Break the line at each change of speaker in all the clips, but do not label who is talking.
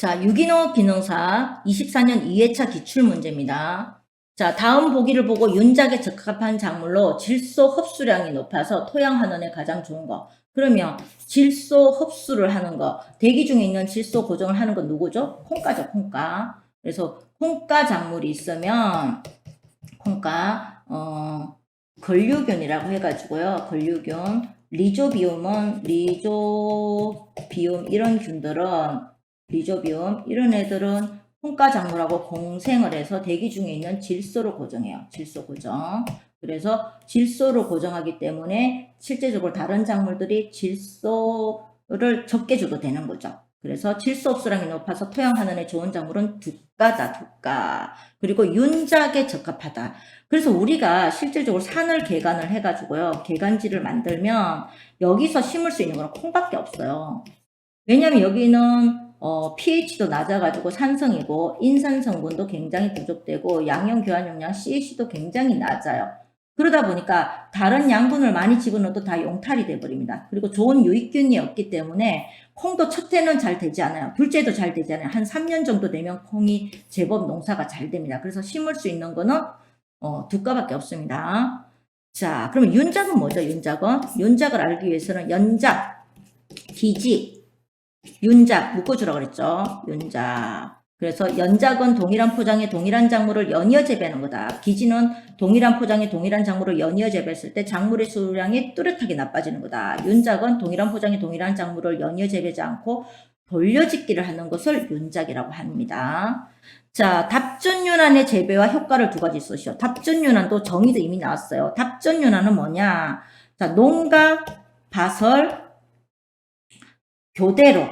자, 유기농 기능사 24년 2회차 기출 문제입니다. 자, 다음 보기를 보고 윤작에 적합한 작물로 질소 흡수량이 높아서 토양 환원에 가장 좋은 거. 그러면 질소 흡수를 하는 거, 대기 중에 있는 질소 고정을 하는 건 누구죠? 콩가죠, 콩가. 그래서 콩가 작물이 있으면 콩가 어 걸류균이라고 해가지고요. 걸류균, 리조비움은 리조비움 이런 균들은 리조비움 이런 애들은 콩가 작물하고 공생을 해서 대기 중에 있는 질소를 고정해요. 질소 고정. 그래서 질소를 고정하기 때문에 실제적으로 다른 작물들이 질소를 적게 줘도 되는 거죠. 그래서 질소 흡수량이 높아서 토양 환원에 좋은 작물은 두가다, 두가. 그리고 윤작에 적합하다. 그래서 우리가 실질적으로 산을 개간을 해가지고요. 개간지를 만들면 여기서 심을 수 있는 건 콩밖에 없어요. 왜냐면 여기는 어, pH도 낮아가지고 산성이고 인산 성분도 굉장히 부족되고 양형 교환 용량 CH도 굉장히 낮아요. 그러다 보니까 다른 양분을 많이 집어넣어도 다 용탈이 돼버립니다. 그리고 좋은 유익균이 없기 때문에 콩도 첫 해는 잘 되지 않아요. 둘째도 잘 되지 않아요. 한 3년 정도 되면 콩이 제법 농사가 잘 됩니다. 그래서 심을 수 있는 거는 어, 두 가밖에 없습니다. 자, 그러면 윤작은 뭐죠? 윤작은? 윤작을 알기 위해서는 연작, 기지, 윤작 묶어주라고 그랬죠. 윤작. 그래서 연작은 동일한 포장에 동일한 작물을 연이어 재배하는 거다. 기지는 동일한 포장에 동일한 작물을 연이어 재배했을 때 작물의 수량이 뚜렷하게 나빠지는 거다. 윤작은 동일한 포장에 동일한 작물을 연이어 재배하지 않고 돌려짓기를 하는 것을 윤작이라고 합니다. 자, 답전윤환의 재배와 효과를 두 가지 쓰시오. 답전윤환도 정의도 이미 나왔어요. 답전윤환은 뭐냐? 자, 농가, 바설, 교대로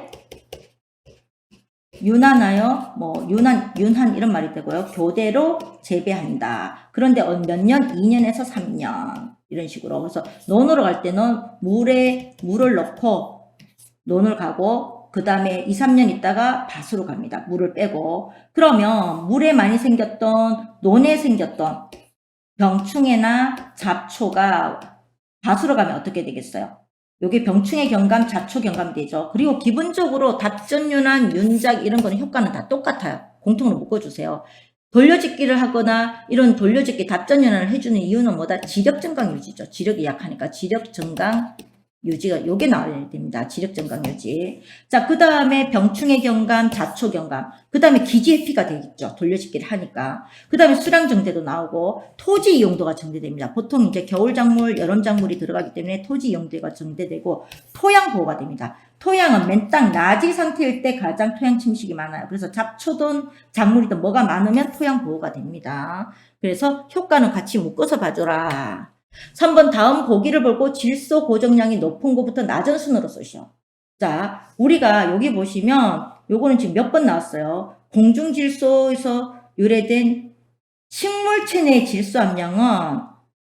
윤하나요? 뭐 윤한 윤한 이런 말이 되고요. 교대로 재배한다. 그런데 어, 몇 년? 2년에서 3년 이런 식으로. 그래서 논으로 갈 때는 물에 물을 넣고 논을 가고 그 다음에 2, 3년 있다가 밭으로 갑니다. 물을 빼고. 그러면 물에 많이 생겼던 논에 생겼던 병충해나 잡초가 밭으로 가면 어떻게 되겠어요? 요게 병충해 경감, 잡초 경감 되죠. 그리고 기본적으로 답전윤환, 윤작 이런 거는 효과는 다 똑같아요. 공통으로 묶어주세요. 돌려짓기를 하거나 이런 돌려짓기 답전윤환을 해주는 이유는 뭐다? 지력 증강 유지죠. 지력이 약하니까 지력 증강 유지가 요게 나와야 됩니다. 지력 증강 유지. 자, 그 다음에 병충해 경감, 잡초 경감. 그 다음에 기지 회피가 되겠죠. 돌려짓기를 하니까. 그 다음에 수량 정제도 나오고 토지 이용도가 정제됩니다. 보통 이제 겨울 작물, 여름 작물이 들어가기 때문에 토지 이용도가 정제되고 토양 보호가 됩니다. 토양은 맨 땅 낮이 상태일 때 가장 토양 침식이 많아요. 그래서 잡초든 작물이든 뭐가 많으면 토양 보호가 됩니다. 그래서 효과는 같이 묶어서 봐줘라. 3번 다음 보기를 보고 질소 고정량이 높은 것부터 낮은 순으로 쓰시오. 자, 우리가 여기 보시면 요거는 지금 몇 번 나왔어요. 공중질소에서 유래된 식물체 내 질소 함량은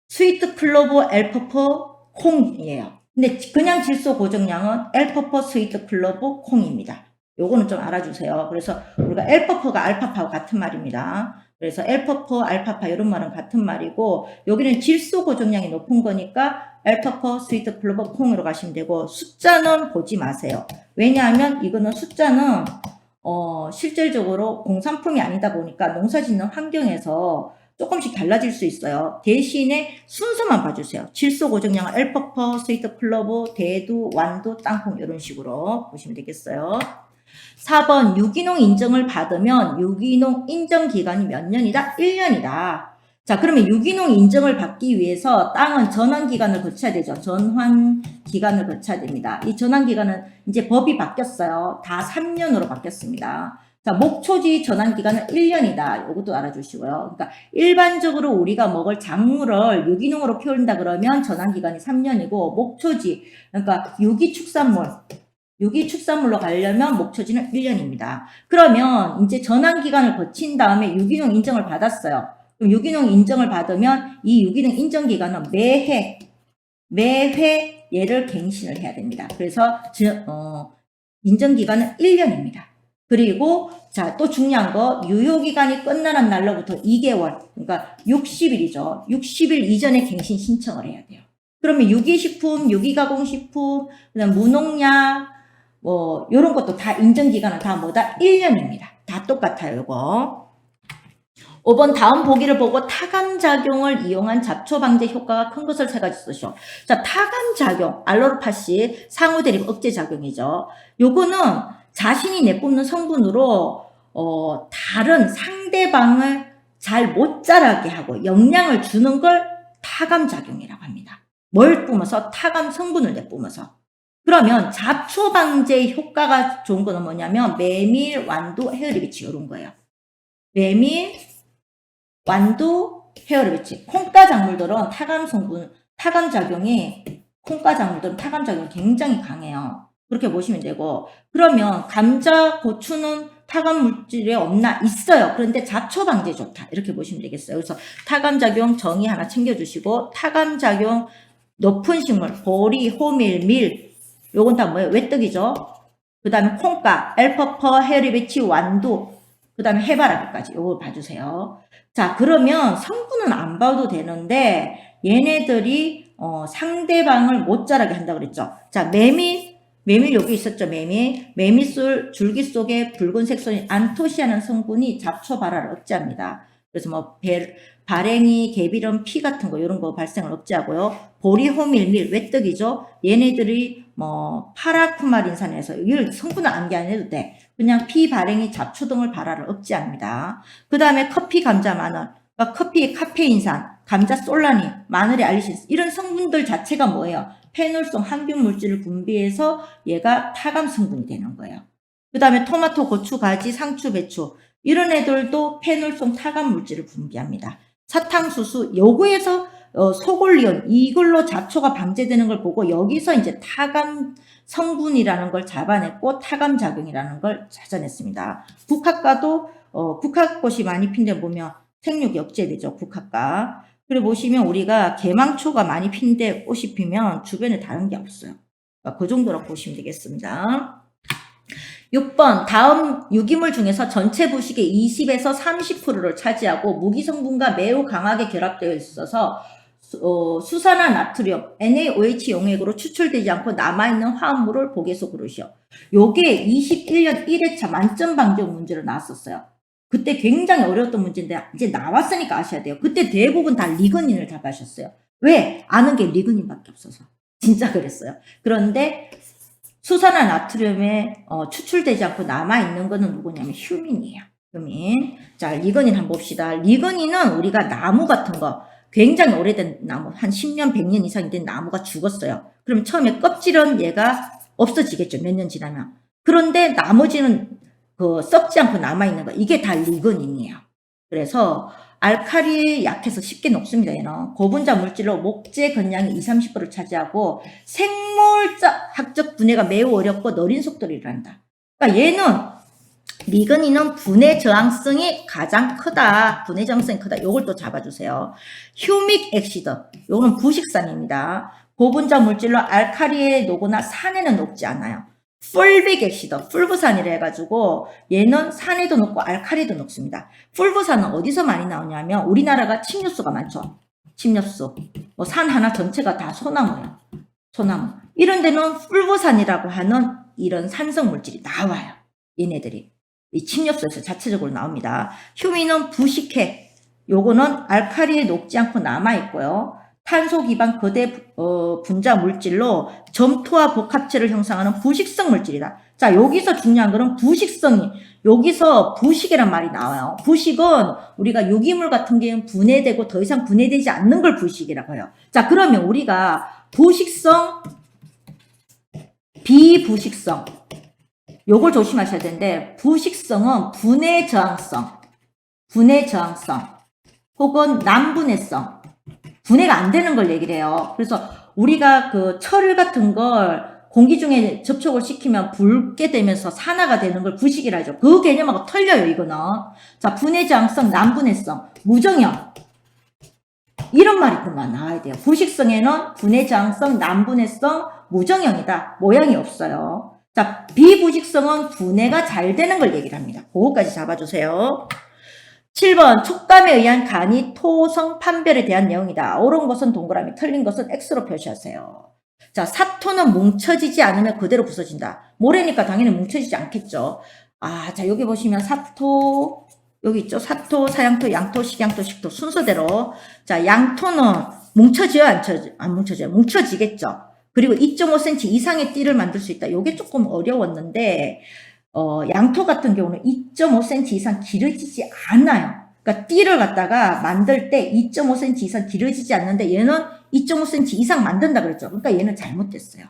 스위트 클로버 엘퍼퍼 콩이에요. 근데 그냥 질소 고정량은 엘퍼퍼 스위트 클로버 콩입니다. 요거는 좀 알아주세요. 그래서 우리가 엘퍼퍼가 알파파와 같은 말입니다. 그래서 엘퍼퍼, 알파파 이런 말은 같은 말이고 여기는 질소 고정량이 높은 거니까 엘퍼퍼, 스위트 클로버 콩으로 가시면 되고 숫자는 보지 마세요. 왜냐하면 이거는 숫자는 어, 실질적으로 공산품이 아니다 보니까 농사 짓는 환경에서 조금씩 달라질 수 있어요. 대신에 순서만 봐주세요. 질소 고정량 엘퍼퍼, 스위트 클로버, 대두, 완두, 땅콩 이런 식으로 보시면 되겠어요. 4번 유기농 인증을 받으면 유기농 인정 기간이 몇 년이다? 1년이다. 자, 그러면 유기농 인증을 받기 위해서 땅은 전환 기간을 거쳐야 되죠. 전환 기간을 거쳐야 됩니다. 이 전환 기간은 이제 법이 바뀌었어요. 다 3년으로 바뀌었습니다. 자, 목초지 전환 기간은 1년이다. 이것도 알아주시고요. 그러니까 일반적으로 우리가 먹을 작물을 유기농으로 키운다 그러면 전환 기간이 3년이고 목초지 그러니까 유기축산물 유기축산물로 가려면 목초지는 1년입니다. 그러면 이제 전환 기간을 거친 다음에 유기농 인정을 받았어요. 그럼 유기농 인정을 받으면 이 유기농 인정 기간은 매해 매회 얘를 갱신을 해야 됩니다. 그래서 저, 어, 인정 기간은 1년입니다. 그리고 자, 또 중요한 거 유효 기간이 끝나는 날로부터 2개월, 그러니까 60일이죠. 60일 이전에 갱신 신청을 해야 돼요. 그러면 유기식품, 유기가공식품, 그다음 무농약, 뭐 요런 것도 다 인정 기간은 다 뭐다? 1년입니다. 다 똑같아요, 요거. 5번 다음 보기를 보고 타감 작용을 이용한 잡초 방제 효과가 큰 것을 세 가지 쓰시오. 자, 타감 작용, 알로르파시 상호 대립 억제 작용이죠. 요거는 자신이 내뿜는 성분으로 어, 다른 상대방을 잘 못 자라게 하고 영향을 주는 걸 타감 작용이라고 합니다. 뭘 뿜어서 타감 성분을 내뿜어서. 그러면 잡초 방제 효과가 좋은 거는 뭐냐면 메밀, 완두, 헤어리비치 이런 거예요. 메밀, 완두, 헤어리비치. 콩가 작물들은 타감 성분, 타감 작용이 콩가 작물들은 타감 작용이 굉장히 강해요. 그렇게 보시면 되고 그러면 감자, 고추는 타감 물질이 없나 있어요. 그런데 잡초 방제 좋다. 이렇게 보시면 되겠어요. 그래서 타감 작용 정의 하나 챙겨 주시고 타감 작용 높은 식물 보리, 호밀, 밀 요건 다 뭐예요? 외떡이죠. 그 다음에 콩가, 엘퍼퍼, 헤리비치, 완두 그 다음에 해바라기까지 요거 봐주세요. 자 그러면 성분은 안 봐도 되는데 얘네들이 어, 상대방을 못 자라게 한다 그랬죠. 자 메밀 메밀 여기 있었죠 메밀 메밀술 줄기 속에 붉은색 선이 안토시아는 성분이 잡초 발화를 억제합니다. 그래서 뭐 배, 발행이 개비름 피 같은 거 이런 거 발생을 억제하고요. 보리 호밀밀 외떡이죠. 얘네들이 뭐 파라쿠마린산에서 이걸 성분을 암기 안 해도 돼. 그냥 피 발행이 잡초 등을 발화를 억제합니다. 그 다음에 커피 감자 마늘 그러니까 커피의 카페인산 감자 솔라닌 마늘의 알리신 이런 성분들 자체가 뭐예요? 페놀성 항균 물질을 분비해서 얘가 타감 성분이 되는 거예요. 그 다음에 토마토, 고추, 가지, 상추, 배추 이런 애들도 페놀성 타감 물질을 분비합니다. 사탕수수 요거에서 어, 소골리온 이걸로 잡초가 방제되는 걸 보고 여기서 이제 타감 성분이라는 걸 잡아냈고 타감 작용이라는 걸 찾아냈습니다. 국화과도 어, 국화꽃이 많이 핀 데 보면 생육이 억제되죠. 국화과. 그리고 보시면 우리가 개망초가 많이 핀 데 꽃이 피면 주변에 다른 게 없어요. 그러니까 그 정도로 보시면 되겠습니다. 6번 다음 유기물 중에서 전체 부식의 20에서 30%를 차지하고 무기 성분과 매우 강하게 결합되어 있어서 어, 수산화 나트륨 NaOH 용액으로 추출되지 않고 남아있는 화합물을 보게서 고르시오. 요게 21년 1회차 만점 방정 문제로 나왔었어요. 그때 굉장히 어려웠던 문제인데 이제 나왔으니까 아셔야 돼요. 그때 대부분 다 리그닌을 답하셨어요. 왜? 아는 게 리그닌밖에 없어서. 진짜 그랬어요. 그런데 수산화 나트륨에 어, 추출되지 않고 남아있는 거는 누구냐면 휴민이에요. 휴민. 자, 리그닌 한번 봅시다. 리그닌은 우리가 나무 같은 거, 굉장히 오래된 나무, 한 10년, 100년 이상이 된 나무가 죽었어요. 그럼 처음에 껍질은 얘가 없어지겠죠. 몇 년 지나면. 그런데 나머지는 그 썩지 않고 남아있는 거, 이게 다 리그닌이에요. 그래서 알칼리에 약해서 쉽게 녹습니다. 얘는 고분자 물질로 목재 건양이 20, 30%를 차지하고 생물학적 분해가 매우 어렵고 느린 속도로 일어난다. 그러니까 얘는 리그닌은 분해 저항성이 가장 크다. 분해 저항성이 크다. 요걸 또 잡아주세요. 휴믹 엑시드. 요거는 부식산입니다. 고분자 물질로 알칼리에 녹거나 산에는 녹지 않아요. 풀빅 엑시드, 풀부산이라 해가지고 얘는 산에도 녹고 알칼리도 녹습니다. 풀부산은 어디서 많이 나오냐면 우리나라가 침엽수가 많죠. 침엽수. 뭐 산 하나 전체가 다 소나무예요. 소나무. 이런 데는 풀부산이라고 하는 이런 산성 물질이 나와요. 얘네들이. 이 침엽수에서 자체적으로 나옵니다. 휴민은 부식해. 요거는 알칼리에 녹지 않고 남아있고요. 탄소 기반 거대 어, 분자 물질로 점토와 복합체를 형성하는 부식성 물질이다. 자, 여기서 중요한 거는 부식성이 여기서 부식이란 말이 나와요. 부식은 우리가 유기물 같은 경우는 분해되고 더 이상 분해되지 않는 걸 부식이라고 해요. 자, 그러면 우리가 부식성, 비부식성 요걸 조심하셔야 되는데 부식성은 분해 저항성, 분해 저항성 혹은 난분해성 분해가 안 되는 걸 얘기를 해요. 그래서 우리가 그철 같은 걸 공기 중에 접촉을 시키면 붉게 되면서 산화가 되는 걸 부식이라 하죠. 그 개념하고 틀려요, 이거는. 자, 분해 저항성, 난분해성, 무정형. 이런 말이 그만 나와야 돼요. 부식성에는 분해 저항성, 난분해성, 무정형이다. 모양이 없어요. 자, 비부식성은 분해가 잘 되는 걸 얘기를 합니다. 그거까지 잡아주세요. 7번 촉감에 의한 간이 토성 판별에 대한 내용이다. 옳은 것은 동그라미, 틀린 것은 X로 표시하세요. 자, 사토는 뭉쳐지지 않으면 그대로 부서진다. 모래니까 당연히 뭉쳐지지 않겠죠. 아, 자, 여기 보시면 사토, 여기 있죠. 사토, 사양토, 양토, 식양토, 식토 순서대로. 자, 양토는 뭉쳐져요? 안, 쳐져, 안 뭉쳐져요? 뭉쳐지겠죠. 그리고 2.5cm 이상의 띠를 만들 수 있다. 요게 조금 어려웠는데, 어, 양토 같은 경우는 2.5cm 이상 길어지지 않아요. 그러니까 띠를 갖다가 만들 때 2.5cm 이상 길어지지 않는데 얘는 2.5cm 이상 만든다 그랬죠. 그러니까 얘는 잘못됐어요.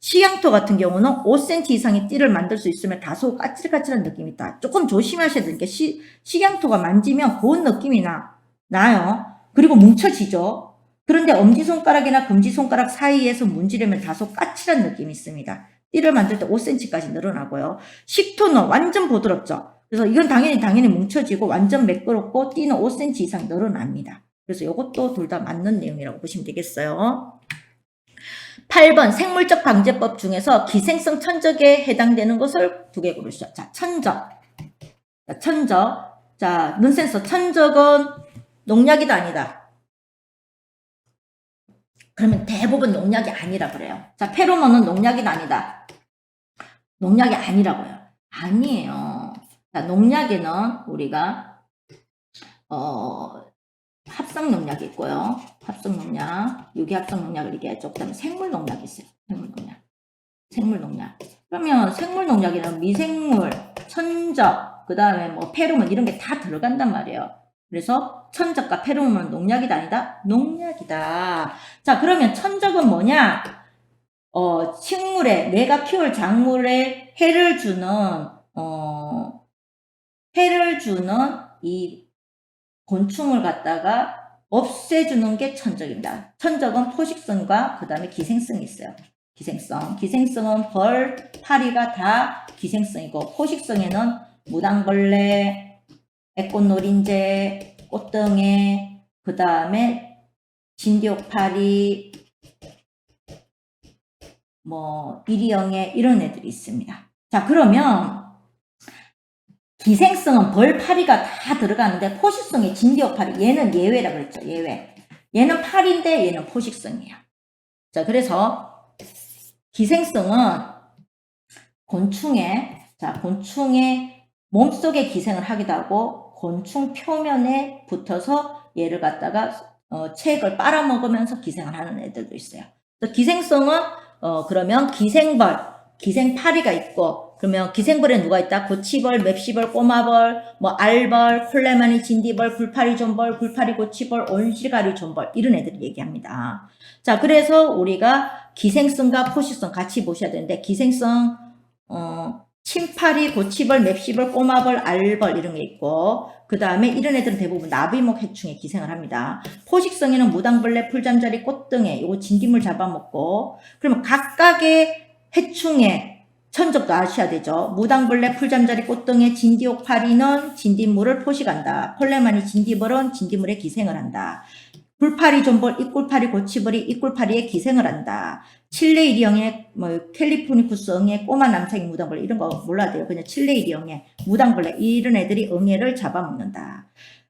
시양토 같은 경우는 5cm 이상의 띠를 만들 수 있으면 다소 까칠까칠한 느낌이 있다. 조금 조심하셔야 되는 게 시, 시양토가 만지면 고운 느낌이 나, 나요. 그리고 뭉쳐지죠. 그런데 엄지손가락이나 금지손가락 사이에서 문지르면 다소 까칠한 느낌이 있습니다. 띠를 만들 때 5cm까지 늘어나고요. 식토는 완전 부드럽죠. 그래서 이건 당연히 당연히 뭉쳐지고 완전 매끄럽고 띠는 5cm 이상 늘어납니다. 그래서 이것도 둘 다 맞는 내용이라고 보시면 되겠어요. 8번 생물적 방제법 중에서 기생성 천적에 해당되는 것을 두 개 고르시죠. 자, 천적. 자, 천적. 자, 눈센서 천적은 농약이다 아니다. 그러면 대부분 농약이 아니라 그래요. 자, 페로몬은 농약이다 아니다. 농약이 아니라고요. 아니에요. 자, 농약에는 우리가 어, 합성 농약이 있고요. 합성 농약, 유기 합성 농약을 얘기하죠. 그다음에 생물 농약이 있어요. 생물 농약. 생물 농약. 그러면 생물 농약에는 미생물, 천적, 그다음에 뭐 페로몬 이런 게 다 들어간단 말이에요. 그래서 천적과 페로몬은 농약이다 아니다? 농약이다. 자, 그러면 천적은 뭐냐? 어, 식물에 내가 키울 작물에 해를 주는 어, 해를 주는 이 곤충을 갖다가 없애주는 게 천적입니다. 천적은 포식성과 그 다음에 기생성이 있어요. 기생성. 기생성은 벌, 파리가 다 기생성이고 포식성에는 무당벌레, 애 꽃노린재, 꽃등에, 그 다음에 진디옥파리, 뭐 이리영애 이런 애들이 있습니다. 자 그러면 기생성은 벌, 파리가 다 들어가는데 포식성이 진디옥파리 얘는 예외라 그랬죠. 예외. 얘는 파리인데 얘는 포식성이에요. 자 그래서 기생성은 곤충의 자 곤충의 몸속에 기생을 하기도 하고 곤충 표면에 붙어서 얘를 갖다가 어, 책을 빨아먹으면서 기생을 하는 애들도 있어요. 기생성은 어, 그러면 기생벌, 기생파리가 있고 그러면 기생벌에 누가 있다? 고치벌, 맵시벌, 꼬마벌, 뭐 알벌, 콜레마니, 진디벌, 굴파리 존벌, 굴파리 고치벌, 온실가리 존벌 이런 애들을 얘기합니다. 자, 그래서 우리가 기생성과 포식성 같이 보셔야 되는데 기생성 어, 침파리, 고치벌, 맵시벌, 꼬마벌, 알벌 이런 게 있고 그 다음에 이런 애들은 대부분 나비목 해충에 기생을 합니다. 포식성에는 무당벌레, 풀잠자리, 꽃등에 요거 진딧물 잡아먹고 그러면 각각의 해충에 천적도 아셔야 되죠. 무당벌레, 풀잠자리, 꽃등에 진디옥파리는 진딧물을 포식한다. 폴레마니 진디벌은 진딧물에 기생을 한다. 굴파리 존벌, 이꿀파리 고치벌이 이꿀파리에 기생을 한다. 칠레이리형의 뭐 캘리포니쿠스 응애, 꼬마 남창이 무당벌레 이런 거 몰라도 돼요. 그냥 칠레이리형의 무당벌레 이런 애들이 응애를 잡아먹는다.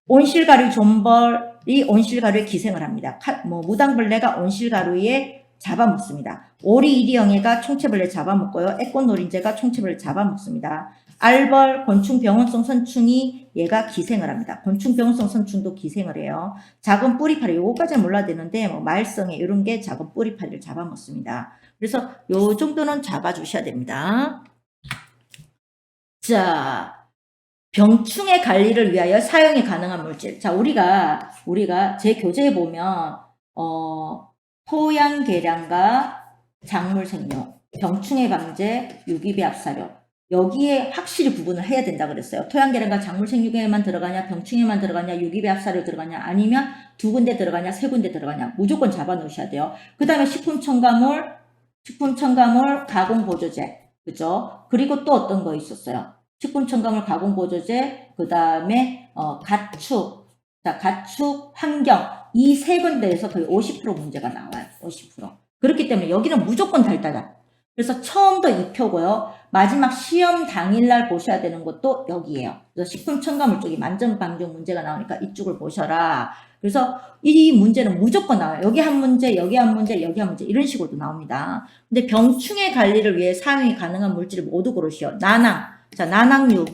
온실가루 존벌이 온실가루에 기생을 합니다. 칼- 뭐 무당벌레가 온실가루에 잡아먹습니다. 오리 이리영애가 총체벌레 잡아먹고요. 애꽃노린재가 총체벌레 잡아먹습니다. 알벌, 곤충 병원성 선충이 얘가 기생을 합니다. 곤충 병원성 선충도 기생을 해요. 작은 뿌리파리, 요거까지는 몰라야 되는데, 뭐, 말썽에 이런 게 작은 뿌리파리를 잡아먹습니다. 그래서 요 정도는 잡아주셔야 됩니다. 자, 병충해 관리를 위하여 사용이 가능한 물질. 자, 우리가, 우리가 제 교재에 보면, 어, 토양 개량과 작물 생육, 병충해 방제, 유기비 합사료. 여기에 확실히 구분을 해야 된다 그랬어요. 토양 개량과 작물 생육에만 들어가냐, 병충해만 들어가냐, 유기비 합사료 들어가냐, 아니면 두 군데 들어가냐, 세 군데 들어가냐. 무조건 잡아 놓으셔야 돼요. 그 다음에 식품 첨가물, 식품 첨가물 가공 보조제. 그죠? 그리고 또 어떤 거 있었어요? 식품 첨가물 가공 보조제, 그 다음에 어, 가축, 자 가축 환경 이 세 군데에서 거의 50% 문제가 나와요. 50%. 그렇기 때문에 여기는 무조건 달달다. 그래서 처음도 이 표고요. 마지막 시험 당일날 보셔야 되는 것도 여기에요. 그래서 식품 첨가물 쪽이 만점 방정 문제가 나오니까 이쪽을 보셔라. 그래서 이 문제는 무조건 나와요. 여기 한 문제, 여기 한 문제, 여기 한 문제 이런 식으로도 나옵니다. 근데 병충해 관리를 위해 사용이 가능한 물질을 모두 고르시오. 난황. 자, 난황류.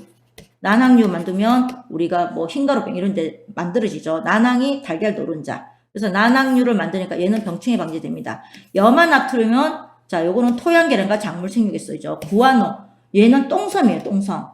난황류 만들면 우리가 뭐 흰가루병 이런 데 만들어지죠. 난황이 달걀 노른자. 그래서 난황류를 만드니까 얘는 병충해 방지됩니다. 염화 나트륨은 자, 요거는 토양계량과 작물 생육에 쓰이죠. 구아노. 얘는 똥섬이에요, 똥섬.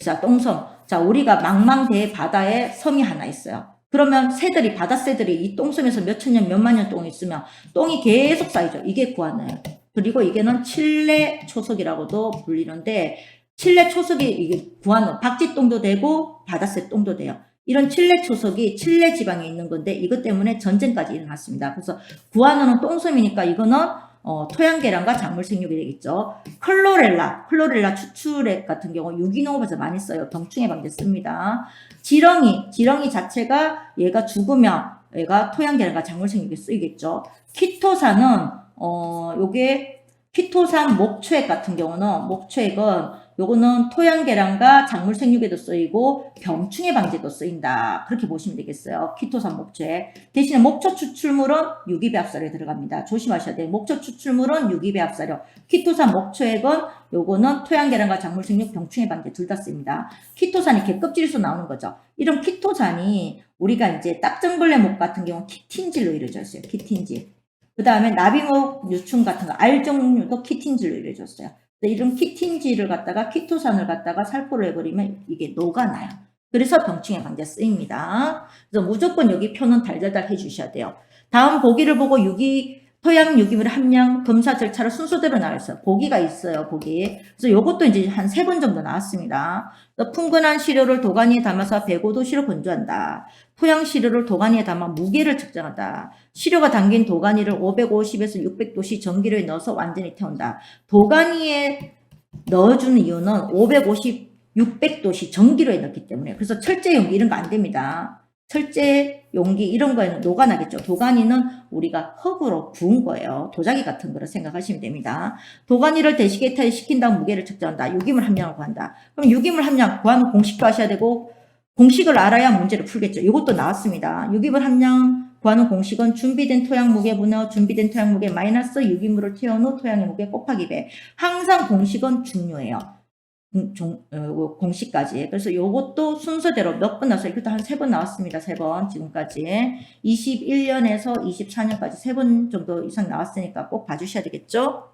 자, 똥섬. 자, 우리가 망망대해 바다에 섬이 하나 있어요. 그러면 새들이, 바다 새들이 이 똥섬에서 몇천 년, 몇만 년 똥이 있으면 똥이 계속 쌓이죠. 이게 구아노예요. 그리고 이게는 칠레 초석이라고도 불리는데, 칠레 초석이 이게 구아노, 박쥐똥도 되고, 바다새 똥도 돼요. 이런 칠레 초석이 칠레 지방에 있는 건데, 이것 때문에 전쟁까지 일어났습니다. 그래서 구아노는 똥섬이니까 이거는 어, 토양계량과 작물 생육이 되겠죠. 클로렐라, 클로렐라 추출액 같은 경우 유기농업에서 많이 써요. 병충해 방제 씁니다. 지렁이, 지렁이 자체가 얘가 죽으면 얘가 토양계량과 작물 생육에 쓰이겠죠. 키토산은 어, 요게 키토산 목초액 같은 경우는 목초액은 요거는 토양계량과 작물 생육에도 쓰이고 병충해 방제도 쓰인다. 그렇게 보시면 되겠어요. 키토산 목초액. 대신에 목초 추출물은 유기배합사료에 들어갑니다. 조심하셔야 돼요. 목초 추출물은 유기배합사료. 키토산 목초액은 요거는 토양계량과 작물 생육 병충해 방제 둘 다 씁니다. 키토산이 개껍질에서 나오는 거죠. 이런 키토산이 우리가 이제 딱정벌레목 같은 경우 키틴질로 이루어져 있어요. 키틴질. 그 다음에 나비목 유충 같은 거, 알 종류도 키틴질로 이루어졌어요. 근데 이런 키틴질을 갖다가 키토산을 갖다가 살포를 해버리면 이게 녹아나요. 그래서 병충해 방제 쓰입니다. 그래서 무조건 여기 표는 달달달 해주셔야 돼요. 다음 보기를 보고 유기 토양 유기물 함량 검사 절차를 순서대로 나왔어요. 보기가 있어요, 보기. 그래서 요것도 이제 한 세 번 정도 나왔습니다. 풍근한 시료를 도가니에 담아서 105도씨로 건조한다. 토양 시료를 도가니에 담아 무게를 측정한다. 시료가 담긴 도가니를 550에서 600도씨 전기료에 넣어서 완전히 태운다. 도가니에 넣어주는 이유는 550, 600도씨 전기료에 넣기 때문에. 그래서 철제 용기 이런 거 안 됩니다. 철제 용기 이런 거에는 녹아나겠죠. 도가니는 우리가 흙으로 구운 거예요. 도자기 같은 거로 생각하시면 됩니다. 도가니를 대시계타에 시킨 다음 무게를 측정한다. 유기물 함량을 구한다. 그럼 유기물 함량 구하는 공식도 하셔야 되고 공식을 알아야 문제를 풀겠죠. 이것도 나왔습니다. 유기물 함량 구하는 공식은 준비된 토양 무게 분의 준비된 토양 무게 마이너스 유기물을 태운 후 토양의 무게 곱하기 배. 항상 공식은 중요해요. 공- 종- 어, 공식까지. 그래서 요것도 순서대로 몇 번 나왔어요. 이것도 한 세 번 나왔습니다. 세 번, 지금까지. 21년에서 24년까지 세 번 정도 이상 나왔으니까 꼭 봐주셔야 되겠죠?